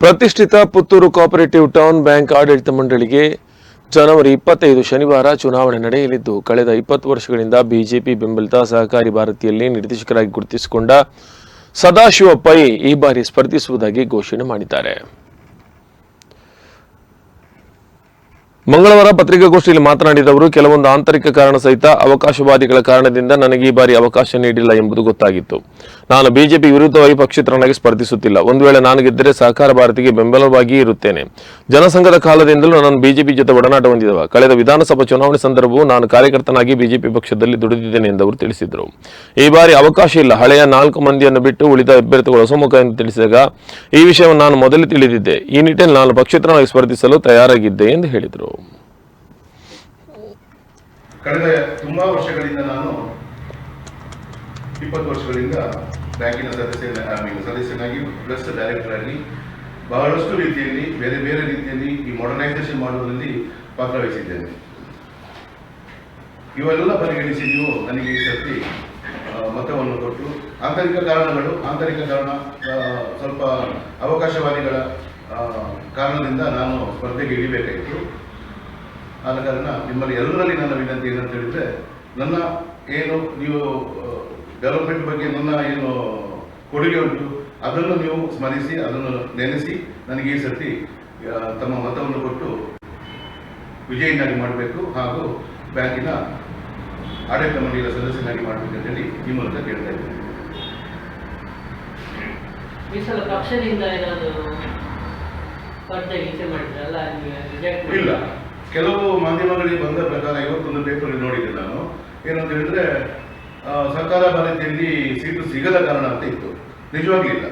ಪ್ರತಿಷ್ಠಿತ Puttur cooperative town bank ಆಡಳಿತ ಮಂಡಳಿಗೆ ಜನವರಿ ಇಪ್ಪತ್ತೈದು ಶನಿವಾರ ಚುನಾವಣೆ ನಡೆಯಲಿದ್ದು, ಕಳೆದ ಇಪ್ಪತ್ತು ವರ್ಷಗಳಿಂದ ಬಿಜೆಪಿ ಬೆಂಬಲಿತ ಸಹಕಾರಿ ಭಾರತಿಯಲ್ಲಿ ನಿರ್ದೇಶಕರಾಗಿ ಗುರುತಿಸಿಕೊಂಡ ಸದಾಶಿವ ಪೈ ಈ ಬಾರಿ ಸ್ಪರ್ಧಿಸುವುದಾಗಿ ಘೋಷಣೆ ಮಾಡಿದ್ದಾರೆ. ಮಂಗಳವಾರ ಪತ್ರಿಕಾಗೋಷ್ಠಿಯಲ್ಲಿ ಮಾತನಾಡಿದ ಅವರು, ಕೆಲವೊಂದು ಆಂತರಿಕ ಕಾರಣ ಸಹಿತ ಅವಕಾಶವಾದಿಗಳ ಕಾರಣದಿಂದ ನನಗೆ ಈ ಬಾರಿ ಅವಕಾಶ ನೀಡಿಲ್ಲ ಎಂಬುದು ಗೊತ್ತಾಗಿತ್ತು. ನಾನು ಬಿಜೆಪಿ ವಿರುದ್ಧವಾಗಿ ಪಕ್ಷೇತರನಾಗಿ ಸ್ಪರ್ಧಿಸುತ್ತಿಲ್ಲ. ಒಂದು ವೇಳೆ ನಾನು ಗೆದ್ದರೆ ಸಹಕಾರ ಭಾರತಿಗೆ ಬೆಂಬಲವಾಗಿ ಇರುತ್ತೇನೆ. ಜನಸಂಘದ ಕಾಲದಿಂದಲೂ ನಾನು ಬಿಜೆಪಿ ಜೊತೆ ಒಡನಾಟ ಹೊಂದಿದವ. ಕಳೆದ ವಿಧಾನಸಭಾ ಚುನಾವಣೆ ಸಂದರ್ಭವೂ ನಾನು ಕಾರ್ಯಕರ್ತನಾಗಿ ಬಿಜೆಪಿ ಪಕ್ಷದಲ್ಲಿ ದುಡಿದಿದ್ದೇನೆ ಎಂದು ಅವರು ತಿಳಿಸಿದರು. ಈ ಬಾರಿ ಅವಕಾಶ ಇಲ್ಲ. ಹಳೆಯ ನಾಲ್ಕು ಮಂದಿಯನ್ನು ಬಿಟ್ಟು ಉಳಿದ ಅಭ್ಯರ್ಥಿಗಳು ಹೊಸಮುಖ ಎಂದು ತಿಳಿಸಿದಾಗ, ಈ ವಿಷಯವನ್ನು ನಾನು ಮೊದಲೇ ತಿಳಿದಿದ್ದೆ. ಈ ನಿಟ್ಟಿನಲ್ಲಿ ನಾನು ಪಕ್ಷೇತರನಾಗಿ ಸ್ಪರ್ಧಿಸಲು ತಯಾರಾಗಿದ್ದೆ ಎಂದು ಹೇಳಿದರು. ಕಳೆದ ತುಂಬಾ ವರ್ಷಗಳಿಂದ ನಾನು ಇಪ್ಪತ್ತು ವರ್ಷಗಳಿಂದ ಬ್ಯಾಂಕಿನ ಸದಸ್ಯನ ಸದಸ್ಯನಾಗಿ ಪ್ಲಸ್ ಡೈರೆಕ್ಟರ್ ಆಗಿ ಬಹಳಷ್ಟು ರೀತಿಯಲ್ಲಿ, ಬೇರೆ ಬೇರೆ ರೀತಿಯಲ್ಲಿ ಈ ಮಾಡರ್ನೈಸೇಷನ್ ಮಾಡುವುದರಲ್ಲಿ ಪಾತ್ರವಹಿಸಿದ್ದೇನೆ ಇವೆಲ್ಲ ಪರಿಗಣಿಸಿ ನೀವು ನನಗೆ ಈ ಸರ್ತಿ ಮತವನ್ನು ಕೊಟ್ಟು ಆಂತರಿಕ ಕಾರಣಗಳು, ಆಂತರಿಕ ಕಾರಣ ಸ್ವಲ್ಪ ಅವಕಾಶವಾದಿಗಳ ಕಾರಣದಿಂದ ನಾನು ಸ್ಪರ್ಧೆಗೆ ಇಳಿಬೇಕಾಯಿತು. ಆದ ಕಾರಣ ನಿಮ್ಮಲ್ಲಿ ಎಲ್ಲರಲ್ಲಿ ನನ್ನ ವಿನಂತಿ ಏನಂತ ಹೇಳಿದ್ರೆ ನನ್ನ ಏನು ನೀವು ಡೆವಲಪ್ಮೆಂಟ್ ಬಗ್ಗೆ ನನ್ನ ಏನು ಕೊಡುಗೆ ಉಂಟು ಅದನ್ನು ನೀವು ಸ್ಮರಿಸಿ ಅದನ್ನು ನೆನೆಸಿ ನನಗೆ ಈ ಸರ್ತಿ ತಮ್ಮ ಮತವನ್ನು ಕೊಟ್ಟು ವಿಜಯನಾಗಿ ಮಾಡಬೇಕು ಹಾಗೂ ಬ್ಯಾಂಕಿನ ಆಡಳಿತ ಮಂಡಳಿಯ ಸದಸ್ಯನಾಗಿ ಮಾಡಬೇಕು ಅಂತ ಹೇಳಿ ಈ ಮೂಲಕ ಕೇಳ್ತಾ ಇದ್ದೇನೆ. ಇಲ್ಲ. ಕೆಲವು ಮಾಧ್ಯಮಗಳಿಗೆ ಬಂದ ಪ್ರಕಾರ ಇವತ್ತೊಂದು ಪೇಪರ್ ನೋಡಿದ್ದೆ ನಾನು. ಏನಂತ ಹೇಳಿದ್ರೆ ಸರ್ಕಾರ ಭಾರತಿಯಲ್ಲಿ ಸೀಟು ಸಿಗದ ಕಾರಣ ಅಂತ ಇತ್ತು. ನಿಜವಾಗ್ಲಿಲ್ಲ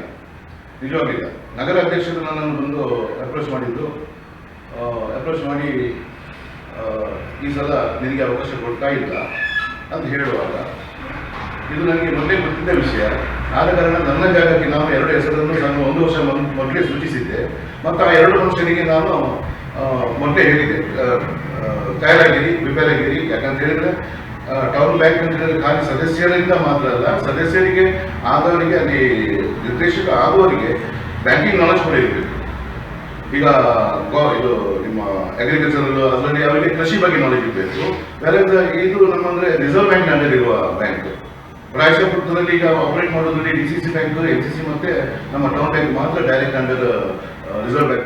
ನಿಜವಾಗ್ಲಿಲ್ಲ ನಗರ ಅಧ್ಯಕ್ಷರು ನನ್ನನ್ನು ಬಂದು ಅಪ್ರೋಚ್ ಮಾಡಿದ್ದು ಅಪ್ರೋಚ್ ಮಾಡಿ ಈ ಸಲ ನಿನಗೆ ಅವಕಾಶ ಕೊಡ್ತಾ ಇಲ್ಲ ಅಂತ ಹೇಳುವಾಗ, ಇದು ನನಗೆ ಮೊದಲೇ ಗೊತ್ತಿದ್ದ ವಿಷಯ. ಆದ ಕಾರಣ ನನ್ನ ಜಾಗಕ್ಕೆ ನಾನು ಎರಡು ಹೆಸರನ್ನು ನಾನು ಒಂದು ವರ್ಷ ಮೊದ್- ಮೊದಲೇ ಸೂಚಿಸಿದ್ದೆ. ಮತ್ತು ಆ ಎರಡು ಮನುಷ್ಯನಿಗೆ ನಾನು ಮೊದಲೇ ತಯಾರಾಗಿರಿ ಪ್ರಿಪೇರ್ ಆಗಿರಿ ಯಾಕಂತ ಹೇಳಿದ್ರೆ ಟೌನ್ ಬ್ಯಾಂಕ್ ಅಂತ ಹೇಳಿದ್ರೆ ಖಾಲಿ ಸದಸ್ಯರಿಂದ ಮಾತ್ರ ಅಲ್ಲ, ಸದಸ್ಯರಿಗೆ, ಆದವರಿಗೆ, ಅಲ್ಲಿ ನಿರ್ದೇಶಕ ಆಗುವವರಿಗೆ ಬ್ಯಾಂಕಿಂಗ್ ನಾಲೆಜ್ ಕೂಡ ಇರಬೇಕು. ಈಗ ಇದು ನಿಮ್ಮ ಅಗ್ರಿಕಲ್ಚರಲ್ ಅದರಲ್ಲಿ ಅವರಿಗೆ ಕೃಷಿ ಬಗ್ಗೆ ನಾಲೆಜ್ ಇರಬೇಕು. ಬೇರೆ ಇದು ನಮ್ಮಂದ್ರೆ ರಿಸರ್ವ್ ಬ್ಯಾಂಕ್ ಇರುವ ಬ್ಯಾಂಕ್ ರಾಯಚೂರದಲ್ಲಿ ಈಗ ಆಪರೇಟ್ ಮಾಡೋದ್ರಲ್ಲಿ D C C bank N C C ಮತ್ತೆ ನಮ್ಮ ಟೌನ್ ಬ್ಯಾಂಕ್ ಮಾತ್ರ ಡೈರೆಕ್ಟ್ ಅಂಡರ್ ರಿಸರ್ವ್ ಬ್ಯಾಂಕ್